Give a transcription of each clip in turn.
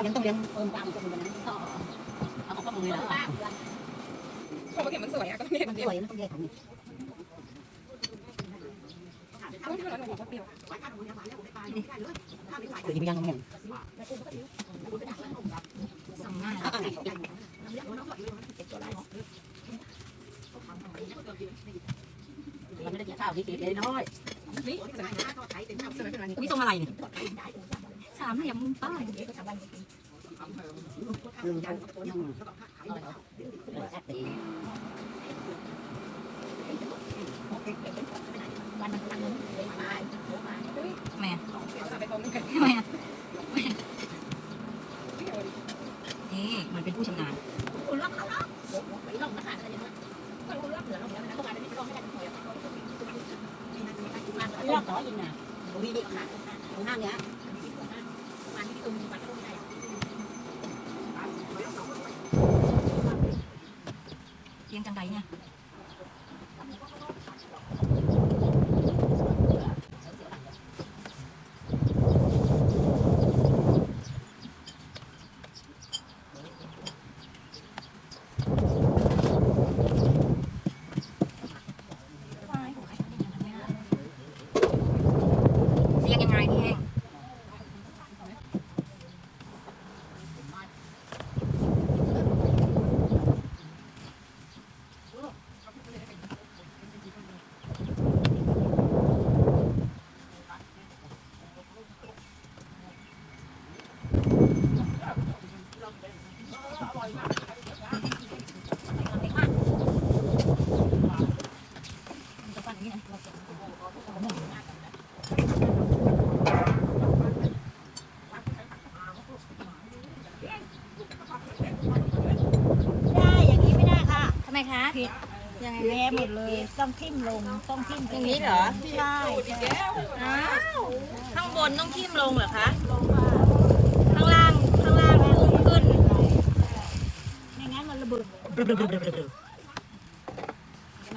าวยังต้องเลี้ยงเพิ่มกล้ามก็มันต่อเอาเข้ามือแล้วเพราะว่าเข็มมันสวยอะก็ไม่เห็นมันสวยมันต้องแยกของนี่ต้องที่เราหนูก็เปรี้ยวเดี๋ยวจะไปย่างน้ำแข็งสองหน้ามันไม่ได้กินข้าวที่กินเลยน้อยนี่สวยสวยเป็นวันนี้อุ้ยทรงอะไรเนี่ย สามเหลี่ยมมุมป้ายคือยังยังแอบตีทำไมอะไปตรงนี้ทำไมอะนี่มันเป็นผู้ชำนาญรอบต่อยิงนะวีดิค่ะตรงห้างเนี้ยเรียงจังใดเนี่ย เรียงยังไง ได้อย่างนี้ไม่ได้ค่ะทำไมคะยังไงแย่หมดเลย ต้องทิ่มลง ต้องทิ่มอย่างนี้เหรอใช่อ้าวข้างบนต้องทิ่มลงเหรอคะข้างล่าง ข้างล่างพุ่งขึ้น ไม่งั้นมันระเบิด หง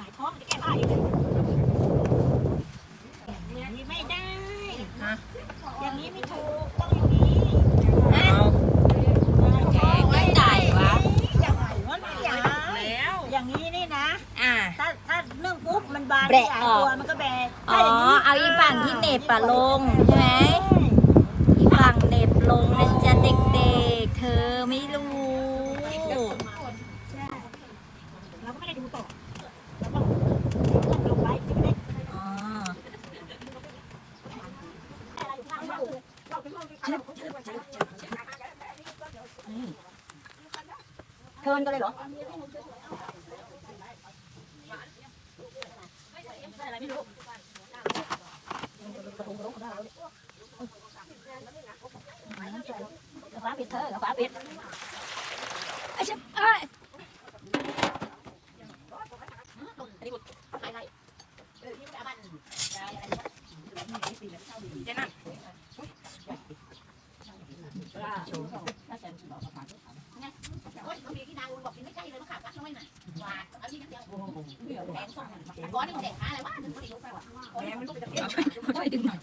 ายท้องจะแก้ผ้าอีกอย่างนี้ไม่ได้ฮะอย่างนี้ไม่ถูกต้องอย่างนี้แกไม่จ่ายวะอย่างไรวะเนี่ยแล้วอย่างนี้นี่นะ อ่า ถ้าถ้านึ่งปุ๊บมันบานแบะขยายออกตัวมันก็แบะอ๋อถ้ย่งนี้เอาอีฝั่งที่เหน็บปะลงใช่ไหมอีฝั่งเหน็บลงนะจ๊ะเด็กๆ เธอไม่รู้ เราก็ไม่ได้ดูต่อเราต้องต้องลงไว้ไม่ได้ อ๋อ เทินกันเลยเหรอฟ้าปิดเธอฟ้าปิด ไอ้ฉันเอ้ยเจ๊นั่น ช่วยดึงหน่อย